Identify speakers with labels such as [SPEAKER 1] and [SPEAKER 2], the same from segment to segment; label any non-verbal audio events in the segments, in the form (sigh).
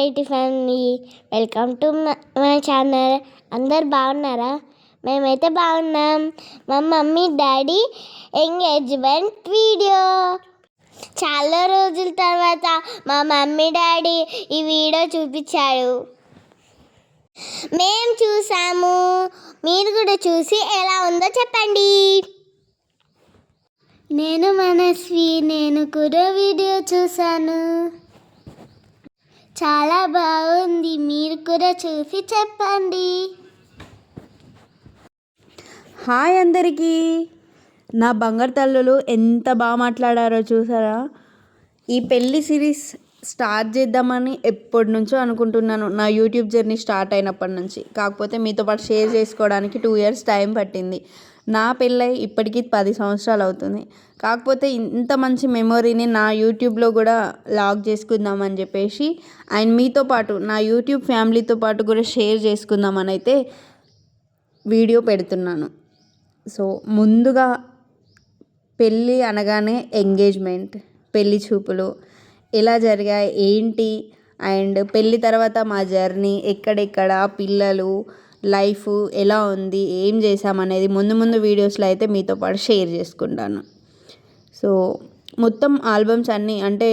[SPEAKER 1] Variety family welcome to my channel అందరు బాగున్నారా? మేమైతే బాగున్నాం. మా మమ్మీ డాడీ ఎంగేజ్మెంట్ వీడియో. చాలా రోజుల తర్వాత మా మమ్మీ డాడీ ఈ వీడియో చూపించారు. మేము చూసాము. మీరు కూడా చూసి ఎలా ఉందో చెప్పండి. నేను మనస్వి నేను కూడా వీడియో చూశాను. చాలా బాగుంది. మీరు కూడా చూసి చెప్పండి.
[SPEAKER 2] హాయ్ అందరికీ. నా బంగారు తల్లులు ఎంత బాగా మాట్లాడారో చూసారా? ఈ పెళ్ళి సిరీస్ స్టార్ట్ చేద్దామని ఎప్పటి నుంచో అనుకుంటున్నాను. నా యూట్యూబ్ జర్నీ స్టార్ట్ అయినప్పటి నుంచి. కాకపోతే మీతో పాటు షేర్ చేసుకోవడానికి టూ ఇయర్స్ టైం పట్టింది. నా పెళ్ళై ఇప్పటికీ పది సంవత్సరాలు అవుతుంది కాకపోతే ఇంత మంచి మెమొరీని నా యూట్యూబ్లో కూడా లాగ్ చేసుకుందామని చెప్పేసి అండ్ మీతో పాటు నా యూట్యూబ్ ఫ్యామిలీతో పాటు కూడా షేర్ చేసుకుందామని అయితే వీడియో పెడుతున్నాను. సో ముందుగా పెళ్ళి అనగానే ఎంగేజ్మెంట్ పెళ్ళి చూపులు ఎలా జరిగాయి ఏంటి అండ్ పెళ్ళి తర్వాత మా జర్నీ ఎక్కడెక్కడ పిల్లలు లైఫ్ ఎలా ఉంది ఏం చేసామనేది ముందు ముందు వీడియోస్లో అయితే మీతో పాటు షేర్ చేసుకుంటాను. సో మొత్తం ఆల్బమ్స్ అన్నీ అంటే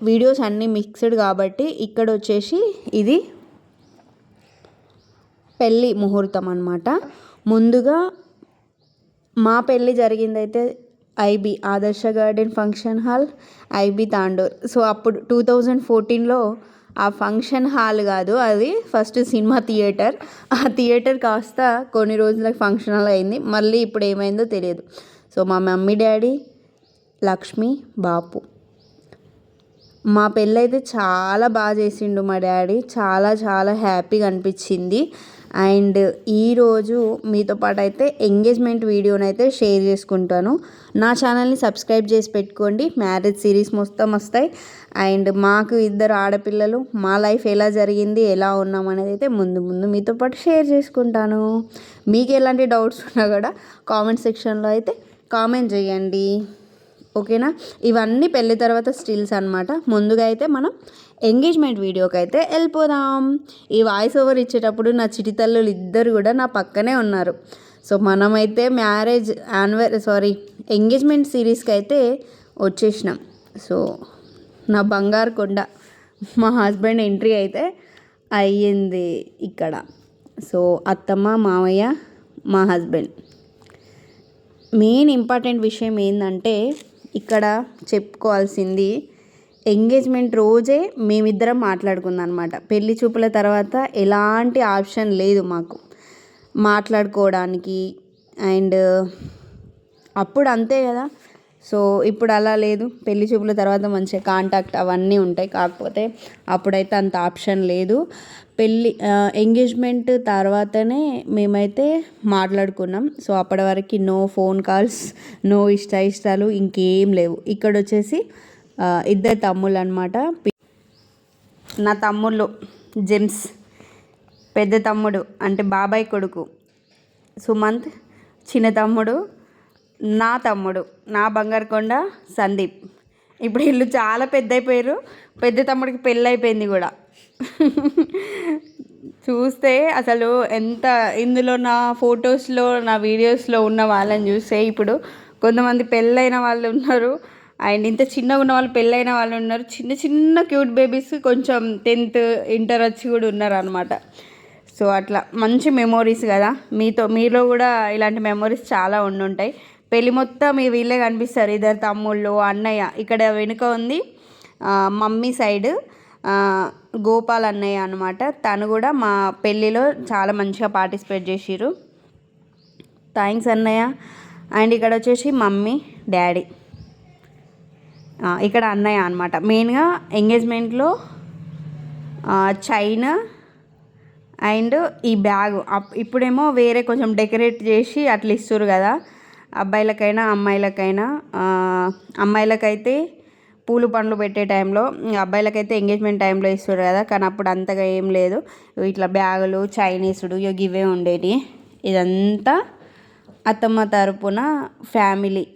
[SPEAKER 2] వీడియోస్ అన్నీ మిక్స్డ్ కాబట్టి ఇక్కడ వచ్చేసి ఇది పెళ్ళి ముహూర్తం అనమాట ముందుగా మా పెళ్ళి జరిగిందైతే IB Adarsh garden function hall IB Tandur. So అప్పుడు టూ థౌజండ్ ఫోర్టీన్లో ఆ ఫంక్షన్ హాల్ కాదు అది ఫస్ట్ సినిమా థియేటర్. ఆ థియేటర్ కాస్త కొన్ని రోజులకు ఫంక్షన్ హాల్ అయింది. మళ్ళీ ఇప్పుడు ఏమైందో తెలియదు. సో మా మమ్మీ డాడీ లక్ష్మి బాపు. మా పెళ్ళైతే చాలా బాగా చేసిండు మా డాడీ. చాలా చాలా హ్యాపీగా అనిపించింది. అండ్ ఈరోజు మీతో పాటు అయితే ఎంగేజ్మెంట్ వీడియోని అయితే షేర్ చేసుకుంటాను. నా ఛానల్ని సబ్స్క్రైబ్ చేసి పెట్టుకోండి. మ్యారేజ్ సిరీస్ మొత్తం వస్తాయి. అండ్ మాకు ఇద్దరు ఆడపిల్లలు మా లైఫ్ ఎలా జరిగింది ఎలా ఉన్నాం అనేది అయితే ముందు ముందు మీతో పాటు షేర్ చేసుకుంటాను. మీకు ఎలాంటి డౌట్స్ ఉన్నా కూడా కామెంట్ సెక్షన్లో అయితే కామెంట్ చేయండి. ఓకేనా? ఇవన్నీ పెళ్ళి తర్వాత స్టిల్స్ అనమాట ముందుగా అయితే మనం ఎంగేజ్మెంట్ వీడియోకి అయితే వెళ్ళిపోదాం. ఈ వాయిస్ ఓవర్ ఇచ్చేటప్పుడు నా చిటితల్లులు ఇద్దరు కూడా నా పక్కనే ఉన్నారు. సో మనమైతే మ్యారేజ్ యాన్వర్ సారీ ఎంగేజ్మెంట్ సిరీస్కి అయితే వచ్చేసినాం. సో నా బంగారు కొండ మా హస్బెండ్ ఎంట్రీ అయితే అయ్యింది ఇక్కడ. సో అత్తమ్మ మామయ్య మా హస్బెండ్ మెయిన్ ఇంపార్టెంట్ విషయం ఏంటంటే ఇక్కడ చెప్పుకోవాల్సింది ఎంగేజ్మెంట్ రోజే మేమిద్దరం మాట్లాడుకుందాం అనమాట పెళ్ళి చూపుల తర్వాత ఎలాంటి ఆప్షన్ లేదు మాకు. మాట్లాడుకోవడానికి అండ్ అప్పుడు అంతే కదా. సో ఇప్పుడు అలా లేదు. పెళ్ళి చూపుల తర్వాత మంచిగా కాంటాక్ట్ అవన్నీ ఉంటాయి. కాకపోతే అప్పుడైతే అంత ఆప్షన్ లేదు. పెళ్ళి ఎంగేజ్మెంట్ తర్వాతనే మేమైతే మాట్లాడుకున్నాం. సో అప్పటి వరకు నో ఫోన్ కాల్స్ నో ఇష్ట ఇష్టాలు ఇంకేం లేవు. ఇక్కడ వచ్చేసి ఇద్దరు తమ్ముళ్ళు అనమాట నా తమ్ముళ్ళు జెమ్స్. పెద్ద తమ్ముడు అంటే బాబాయ్ కొడుకు సుమంత్. చిన్న తమ్ముడు నా తమ్ముడు నా బంగారుకొండ సందీప్. ఇప్పుడు వీళ్ళు చాలా పెద్ద అయిపోయారు పెద్ద తమ్ముడికి పెళ్ళి అయిపోయింది కూడా. చూస్తే అసలు ఎంత ఇందులో నా ఫొటోస్లో నా వీడియోస్లో ఉన్న వాళ్ళని చూస్తే ఇప్పుడు కొంతమంది పెళ్ళైన వాళ్ళు ఉన్నారు. అండ్ ఇంత చిన్నగా ఉన్న వాళ్ళు పెళ్ళైన వాళ్ళు ఉన్నారు. చిన్న చిన్న క్యూట్ బేబీస్ కొంచెం టెన్త్ ఇంటర్ వచ్చి కూడా ఉన్నారు అనమాట సో అట్లా మంచి మెమోరీస్ కదా. మీతో మీలో కూడా ఇలాంటి మెమోరీస్ చాలా ఉండుంటాయి పెళ్ళి మొత్తం మీ వీళ్ళే కనిపిస్తారు. ఇద్దరు తమ్ముళ్ళు అన్నయ్య. ఇక్కడ వెనుక ఉంది మమ్మీ సైడ్ గోపాల్ అన్నయ్య అనమాట తను కూడా మా పెళ్ళిలో చాలా మంచిగా పార్టిసిపేట్ చేసిరు థ్యాంక్స్ అన్నయ్య. అండ్ ఇక్కడ వచ్చేసి మమ్మీ డాడీ. ఇక్కడ అన్నయ్య అనమాట మెయిన్గా ఎంగేజ్మెంట్లో చైన్ అండ్ ఈ బ్యాగ్. ఇప్పుడేమో వేరే కొంచెం డెకరేట్ చేసి అట్లా ఇస్తారు కదా. అబ్బాయిలకైనా అమ్మాయిలకైనా అమ్మాయిలకైతే పూలు పండ్లు పెట్టే టైంలో అబ్బాయిలకైతే ఎంగేజ్మెంట్ టైంలో ఇస్తారు కదా. కానీ అప్పుడు అంతగా ఏం లేదు. ఇట్లా బ్యాగులు చైనీసుడు ఇవే ఉండేవి ఇదంతా అత్తమ్మ తరపున ఫ్యామిలీ.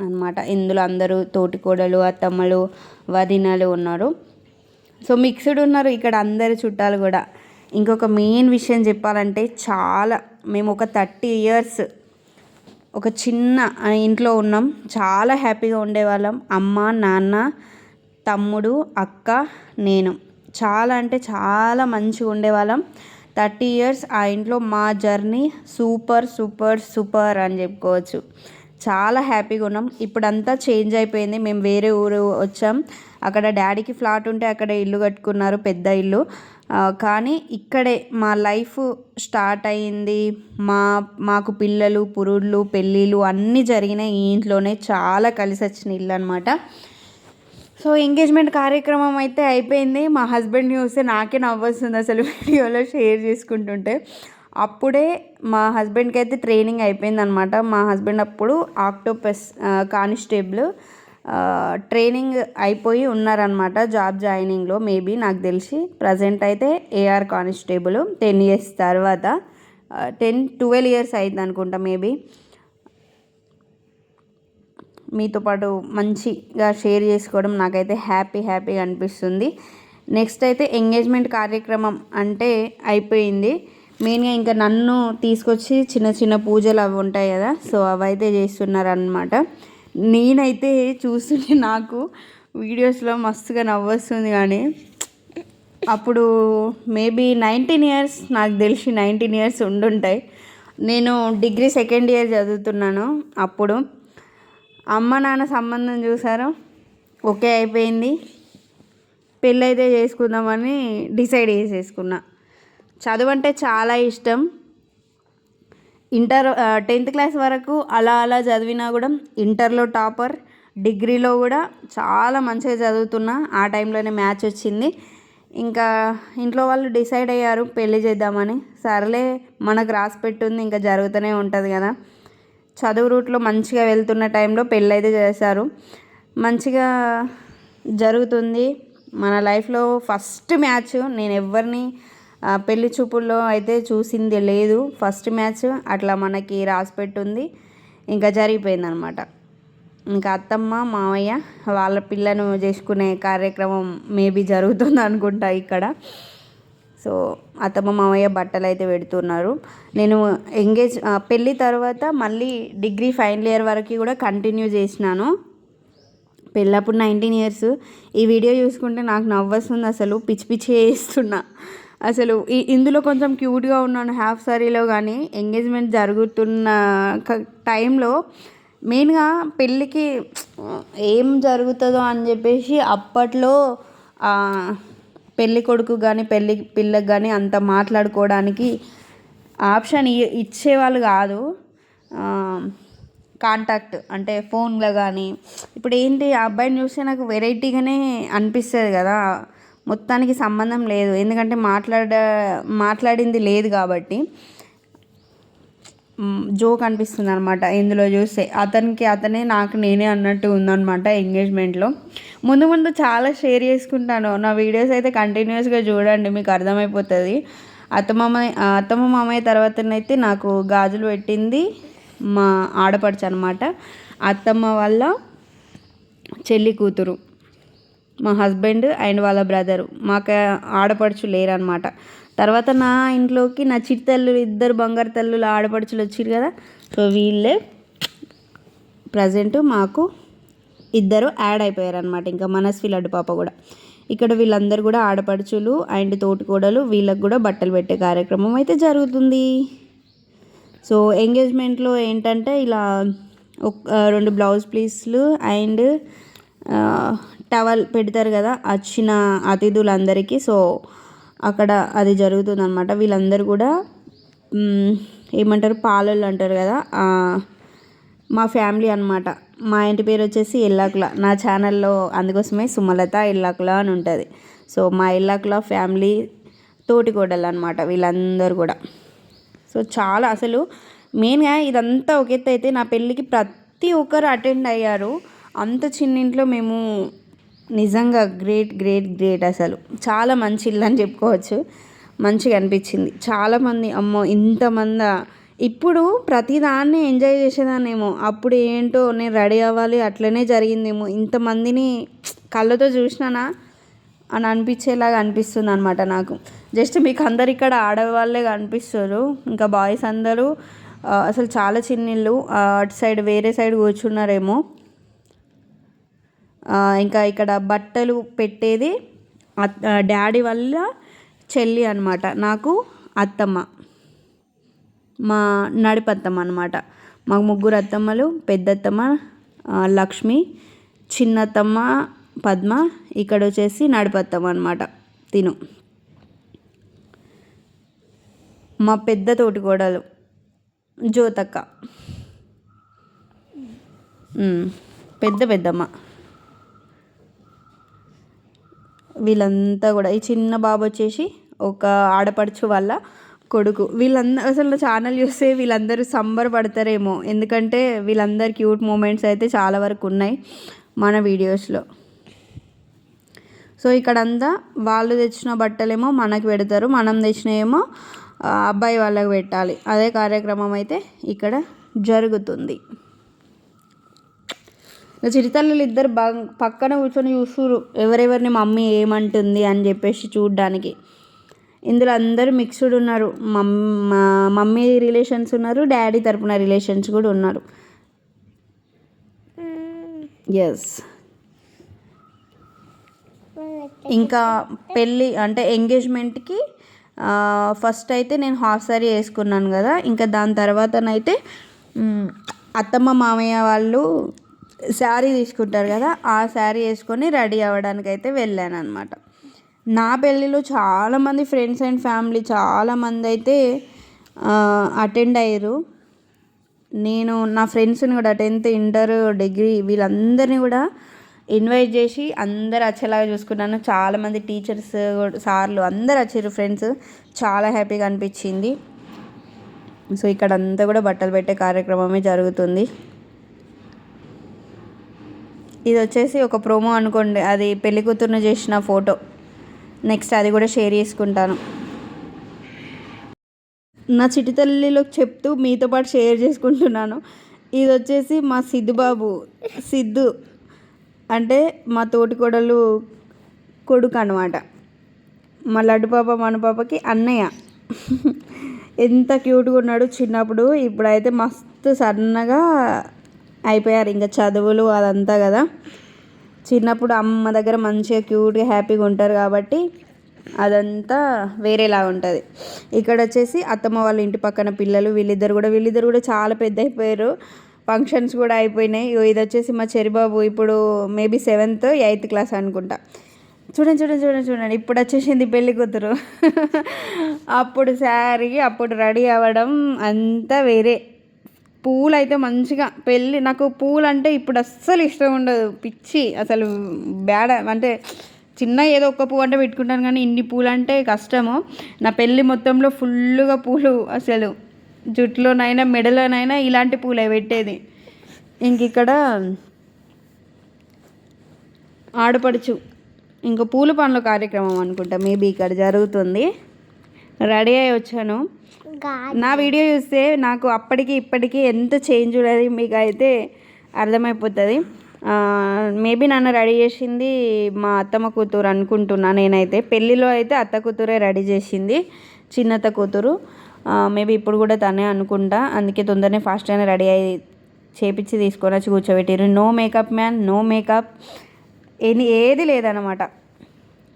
[SPEAKER 2] అనమాట ఇందులో అందరూ తోటికోడలు అత్తమ్మలు వదినలు ఉన్నారు. సో మిక్స్డ్ ఉన్నారు ఇక్కడ అందరు చుట్టాలు కూడా. ఇంకొక మెయిన్ విషయం చెప్పాలంటే చాలా మేము ఒక థర్టీ ఇయర్స్ ఒక చిన్న ఇంట్లో ఉన్నాం. చాలా హ్యాపీగా ఉండేవాళ్ళం. అమ్మ నాన్న తమ్ముడు అక్క నేను. చాలా అంటే చాలా మంచిగా ఉండేవాళ్ళం. థర్టీ ఇయర్స్ ఆ ఇంట్లో మా జర్నీ సూపర్ సూపర్ సూపర్ అని చెప్పుకోవచ్చు. చాలా హ్యాపీగా ఉన్నాం. ఇప్పుడంతా చేంజ్ అయిపోయింది. మేము వేరే ఊరు వచ్చాం. అక్కడ డాడీకి ఫ్లాట్ ఉంటే అక్కడ ఇల్లు కట్టుకున్నారు పెద్ద ఇల్లు. కానీ ఇక్కడే మా లైఫ్ స్టార్ట్ అయింది. మా మాకు పిల్లలు పురుళ్ళు పెళ్ళిళ్ళు అన్నీ జరిగినాయి ఈ ఇంట్లోనే. చాలా కలిసి వచ్చిన ఇల్లు అనమాట సో ఎంగేజ్మెంట్ కార్యక్రమం అయితే అయిపోయింది. మా హస్బెండ్ చూస్తే నాకే నవ్వొస్తుంది అసలు వీడియోలో షేర్ చేసుకుంటుంటే. అప్పుడే మా హస్బెండ్కి అయితే ట్రైనింగ్ అయిపోయిందనమాట. మా హస్బెండ్ అప్పుడు ఆక్టోపస్ కానిస్టేబుల్ ట్రైనింగ్ అయిపోయి ఉన్నారనమాట జాబ్ జాయినింగ్లో. మేబీ నాకు తెలిసి ప్రజెంట్ అయితే ఏఆర్ కానిస్టేబుల్ టెన్ ఇయర్స్ తర్వాత టెన్ ట్వెల్వ్ ఇయర్స్ అయింది అనుకుంటా మేబీ మీతో పాటు మంచిగా షేర్ చేసుకోవడం నాకైతే హ్యాపీ హ్యాపీగా అనిపిస్తుంది. నెక్స్ట్ అయితే ఎంగేజ్మెంట్ కార్యక్రమం అంటే అయిపోయింది. మెయిన్గా ఇంకా నన్ను తీసుకొచ్చి చిన్న చిన్న పూజలు అవి ఉంటాయి కదా సో అవైతే చేస్తున్నారనమాట నేనైతే చూస్తుంటే నాకు వీడియోస్లో మస్తుగా నవ్వొస్తుంది కానీ అప్పుడు మేబీ నైన్టీన్ ఇయర్స్ నాకు తెలిసి నైన్టీన్ ఇయర్స్ ఉండుంటాయి. నేను డిగ్రీ సెకండ్ ఇయర్ చదువుతున్నాను అప్పుడు. అమ్మ నాన్న సంబంధం చూసారు? ఓకే అయిపోయింది. పెళ్ళైతే చేసుకుందామని డిసైడ్ చేసేసుకున్నా. చదువు అంటే చాలా ఇష్టం. ఇంటర్ టెన్త్ క్లాస్ వరకు అలా అలా చదివినా కూడా ఇంటర్లో టాపర్ డిగ్రీలో కూడా చాలా మంచిగా చదువుతున్నా. ఆ టైంలోనే మ్యాచ్ వచ్చింది. ఇంకా ఇంట్లో వాళ్ళు డిసైడ్ అయ్యారు పెళ్ళి చేద్దామని. సర్లే మనకు రాసి పెట్టుంది ఇంకా జరుగుతూనే ఉంటుంది కదా. చదువు రూట్లో మంచిగా వెళ్తున్న టైంలో పెళ్ళి అయితే చేశారు. మంచిగా జరుగుతుంది. మన లైఫ్లో ఫస్ట్ మ్యాచ్ నేను ఎవరిని పెళ్ళి చూపుల్లో అయితే చూసింది లేదు. ఫస్ట్ మ్యాచ్ అట్లా మనకి రాసి పెట్టుంది. ఇంకా జరిగిపోయింది అనమాట ఇంకా అత్తమ్మ మామయ్య వాళ్ళ పిల్లను చేసుకునే కార్యక్రమం మేబీ జరుగుతుంది అనుకుంటా ఇక్కడ. సో అత్తమ్మ మామయ్య బట్టలు అయితే పెడుతున్నారు. నేను ఎంగేజ్ పెళ్ళి తర్వాత మళ్ళీ డిగ్రీ ఫైనల్ ఇయర్ వరకు కూడా కంటిన్యూ చేసినాను. పెళ్ళప్పుడు నైన్టీన్ ఇయర్స్. ఈ వీడియో చూసుకుంటే నాకు నవ్వొస్తుంది అసలు. పిచ్చి పిచ్చి వేస్తున్నా అసలు ఈ ఇందులో కొంచెం క్యూట్గా ఉన్నాను. హాఫ్ సారీలో కానీ ఎంగేజ్మెంట్ జరుగుతున్న టైంలో మెయిన్గా పెళ్ళికి ఏం జరుగుతుందో అని చెప్పేసి అప్పట్లో పెళ్ళి కొడుకు కానీ పెళ్ళి పిల్లకి కానీ అంత మాట్లాడుకోవడానికి ఆప్షన్ ఇ- ఇచ్చేవాళ్ళు కాదు. కాంటాక్ట్ అంటే ఫోన్లో కానీ ఇప్పుడు ఏంటి ఆ అబ్బాయిని చూస్తే నాకు వెరైటీగానే అనిపిస్తుంది కదా. మొత్తానికి సంబంధం లేదు. ఎందుకంటే మాట్లాడ మాట్లాడింది లేదు కాబట్టి జోక్ అనిపిస్తుంది అనమాట ఇందులో చూస్తే అతనికి అతనే నాకు నేనే అన్నట్టు ఉందనమాట ఎంగేజ్మెంట్లో. ముందు ముందు చాలా షేర్ చేసుకుంటాను. నా వీడియోస్ అయితే కంటిన్యూస్గా చూడండి మీకు అర్థమైపోతుంది. అత్తమామ అత్తమ్మ మామయ్య తర్వాతనైతే నాకు గాజులు పెట్టింది మా ఆడపడుచు అనమాట అత్తమ్మ వాళ్ళ చెల్లి కూతురు. మా హస్బెండ్ అండ్ వాళ్ళ బ్రదరు. మాకు ఆడపడుచు లేరనమాట తర్వాత నా ఇంట్లోకి నా చిట్టి ఇద్దరు బంగారు తల్లులు ఆడపడుచులు వచ్చారు కదా. సో వీళ్ళే ప్రజెంట్ మాకు ఇద్దరు యాడ్ అయిపోయారు అనమాట ఇంకా మనస్వి లడ్డు పాప కూడా. ఇక్కడ వీళ్ళందరూ కూడా ఆడపడుచులు అండ్ తోటికోడలు వీళ్ళకు కూడా బట్టలు పెట్టే కార్యక్రమం అయితే జరుగుతుంది. సో ఎంగేజ్మెంట్లో ఏంటంటే ఇలా ఒక రెండు బ్లౌజ్ పీస్లు అండ్ టవల్ పెడతారు కదా వచ్చిన అతిథులందరికీ. సో అక్కడ అది జరుగుతుంది అనమాట వీళ్ళందరూ కూడా ఏమంటారు పాలలు అంటారు కదా మా ఫ్యామిలీ అన్నమాట. మా ఇంటి పేరు వచ్చేసి ఎల్లాకుల నా ఛానల్లో అందుకోసమే సుమలత ఎల్లాకుల అని ఉంటుంది. సో మా ఇల్లాకుల ఫ్యామిలీ తోటికోడలు అనమాట వీళ్ళందరూ కూడా. సో చాలా అసలు మెయిన్గా ఇదంతా ఒక ఎత్తు అయితే నా పెళ్ళికి ప్రతి ఒక్కరు అటెండ్ అయ్యారు. అంత చిన్న ఇంట్లో మేము నిజంగా గ్రేట్ గ్రేట్ గ్రేట్ అసలు. చాలా మంచి ఇల్లు అని చెప్పుకోవచ్చు. మంచిగా అనిపించింది. చాలామంది అమ్మో ఇంతమంది ఇప్పుడు ప్రతిదాన్ని ఎంజాయ్ చేసేదాన్నేమో. అప్పుడు ఏంటో నేను రెడీ అవ్వాలి అట్లనే జరిగిందేమో. ఇంతమందిని కళ్ళతో చూసినానా అని అనిపించేలాగా అనిపిస్తుంది అనమాట నాకు. జస్ట్ మీకు అందరు ఇక్కడ ఆడవాళ్ళే కనిపిస్తారు. ఇంకా బాయ్స్ అందరూ అసలు చాలా చిన్నిళ్ళు అటు సైడ్ వేరే సైడ్ కూర్చున్నారేమో. ఇంకా ఇక్కడ బట్టలు పెట్టేది డాడీ వల్ల చెల్లి అనమాట నాకు అత్తమ్మ. మా నడిపత్తమ్మ అనమాట మాకు ముగ్గురు అత్తమ్మలు పెద్దత్తమ్మ లక్ష్మి చిన్నత్తమ్మ పద్మ ఇక్కడ వచ్చేసి నడిపత్తమ్మ అనమాట తిను. మా పెద్ద తోటి కోడలు జ్యోతక్క పెద్ద పెద్దమ్మ. వీళ్ళంతా కూడా ఈ చిన్న బాబు వచ్చేసి ఒక ఆడపడుచు వల్ల కొడుకు. వీళ్ళందరూ అసలు ఛానల్ చూస్తే వీళ్ళందరూ సంబరపడతారేమో ఎందుకంటే వీళ్ళందరి క్యూట్ మూమెంట్స్ అయితే చాలా వరకు ఉన్నాయి మన వీడియోస్లో. సో ఇక్కడంతా వాళ్ళు తెచ్చిన బట్టలేమో మనకు పెడతారు మనం తెచ్చినవేమో అబ్బాయి వాళ్ళకి పెట్టాలి. అదే కార్యక్రమం అయితే ఇక్కడ జరుగుతుంది. ఇంకా చిరుతల్లులు ఇద్దరు బాగా పక్కన కూర్చొని చూస్తురు ఎవరెవరిని మమ్మీ ఏమంటుంది అని చెప్పేసి చూడ్డానికి. ఇందులో అందరూ మిక్స్డ్ ఉన్నారు. మమ్ మా మమ్మీ రిలేషన్స్ ఉన్నారు. డాడీ తరపున రిలేషన్స్ కూడా ఉన్నారు. ఎస్ ఇంకా పెళ్ళి అంటే ఎంగేజ్మెంట్కి ఫస్ట్ అయితే నేను హాఫ్ సారీ వేసుకున్నాను కదా. ఇంకా దాని తర్వాతనైతే అత్తమ్మ మామయ్య వాళ్ళు శారీ తీసుకుంటారు కదా ఆ శారీ వేసుకొని రెడీ అవ్వడానికి అయితే వెళ్ళాను అనమాట నా పెళ్ళిలో చాలామంది ఫ్రెండ్స్ అండ్ ఫ్యామిలీ చాలామంది అయితే అటెండ్ అయ్యారు. నేను నా ఫ్రెండ్స్ని కూడా టెన్త్ ఇంటర్ డిగ్రీ వీళ్ళందరినీ కూడా ఇన్వైట్ చేసి అందరు వచ్చేలాగా చూసుకున్నాను. చాలామంది టీచర్స్ సార్లు అందరు వచ్చారు ఫ్రెండ్స్. చాలా హ్యాపీగా అనిపించింది. సో ఇక్కడ అంతా కూడా బట్టలు పెట్టే కార్యక్రమమే జరుగుతుంది. ఇది వచ్చేసి ఒక ప్రోమో అనుకోండి అది పెళ్ళి కూతురును చేసిన ఫోటో. నెక్స్ట్ అది కూడా షేర్ చేసుకుంటాను. నా చిటి తల్లిలో చెప్తూ మీతో పాటు షేర్ చేసుకుంటున్నాను. ఇది వచ్చేసి మా సిద్ధుబాబు సిద్ధు అంటే మా తోటి కొడలు కొడుకు అనమాట మా లడ్డు పాప మన పాపకి అన్నయ్య. ఎంత క్యూట్గా ఉన్నాడు చిన్నప్పుడు ఇప్పుడైతే మస్తు సన్నగా అయిపోయారు. ఇంకా చదువులు అదంతా కదా. చిన్నప్పుడు అమ్మ దగ్గర మంచిగా క్యూట్గా హ్యాపీగా ఉంటారు కాబట్టి అదంతా వేరేలా ఉంటుంది. ఇక్కడ వచ్చేసి అత్తమ్మ వాళ్ళ ఇంటి పక్కన పిల్లలు వీళ్ళిద్దరు కూడా వీళ్ళిద్దరు కూడా చాలా పెద్ద అయిపోయారు. ఫంక్షన్స్ కూడా అయిపోయినాయి. ఇది వచ్చేసి మా చెరిబాబు ఇప్పుడు మేబీ సెవెంత్ ఎయిత్ క్లాస్ అనుకుంటా. చూడండి చూడండి చూడండి చూడండి. ఇప్పుడు వచ్చేసింది పెళ్ళి కూతురు. (laughs) అప్పుడు శారీ అప్పుడు రెడీ అవ్వడం అంతా వేరే. పూలు అయితే మంచిగా పెళ్ళి నాకు పూలు అంటే ఇప్పుడు అస్సలు ఇష్టం ఉండదు. పిచ్చి అసలు బ్యాడ అంటే చిన్న ఏదో ఒక్క పువ్వు అంటే పెట్టుకుంటాను కానీ ఇన్ని పూలు అంటే కష్టము. నా పెళ్ళి మొత్తంలో ఫుల్గా పూలు అసలు జుట్టులోనైనా మెడలోనైనా ఇలాంటి పూలే పెట్టేది. ఇంక ఇక్కడ ఆడపడుచు. ఇంకా పూల పనుల కార్యక్రమం అనుకుంటా మేబీ ఇక్కడ జరుగుతుంది. రెడీ అయి వచ్చాను. నా వీడియో చూస్తే నాకు అప్పటికి ఇప్పటికి ఎంత చేంజ్ ఉన్నది మీకు అయితే అర్థమైపోతుంది మేబీ నన్ను రెడీ చేసింది మా అత్తమ్మ కూతురు అనుకుంటున్నా నేనైతే. పెళ్ళిలో అయితే అత్త కూతురే రెడీ చేసింది చిన్నత్త కూతురు. మేబీ ఇప్పుడు కూడా తనే అనుకుంటా. అందుకే తొందరనే ఫాస్ట్ అయినా రెడీ అయ్యి చేపించి తీసుకొని వచ్చి కూర్చోబెట్టారు no makeup man no makeup. Any ఏది లేదనమాట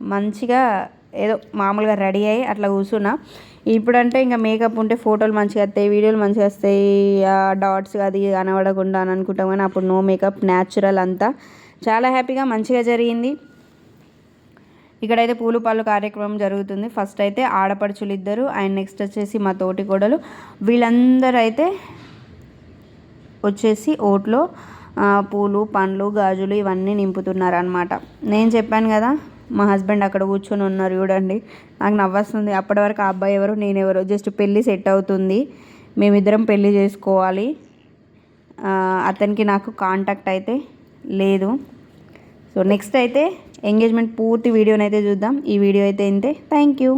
[SPEAKER 2] మంచిగా ఏదో మామూలుగా రెడీ అయ్యి అట్లా కూర్చున్నా. ఇప్పుడంటే ఇంకా మేకప్ ఉంటే ఫోటోలు మంచిగా వస్తాయి వీడియోలు మంచిగా వస్తాయి డాట్స్ అది కనబడకుండా అని అనుకుంటాం కానీ అప్పుడు నో మేకప్ న్యాచురల్ అంతా. చాలా హ్యాపీగా మంచిగా జరిగింది. ఇక్కడైతే పూలు పాలు కార్యక్రమం జరుగుతుంది. ఫస్ట్ అయితే ఆడపడుచులు ఇద్దరు అండ్ నెక్స్ట్ వచ్చేసి మా తోటి కోడలు. వీళ్ళందరూ అయితే వచ్చేసి ఓట్లో పూలు పండ్లు గాజులు ఇవన్నీ నింపుతున్నారు అనమాట నేను చెప్పాను కదా మా హస్బెండ్ అక్కడ కూర్చొని ఉన్నారు చూడండి. నాకు నవ్వస్తుంది. అప్పటి వరకు ఆ అబ్బాయి ఎవరు నేను ఎవరు జస్ట్ పెళ్ళి సెట్ అవుతుంది. మేమిద్దరం పెళ్ళి చేసుకోవాలి. అతనికి నాకు కాంటాక్ట్ అయితే లేదు. సో నెక్స్ట్ అయితే ఎంగేజ్మెంట్ పూర్తి వీడియోనైతే చూద్దాం. ఈ వీడియో అయితే ఇంతే. Thank you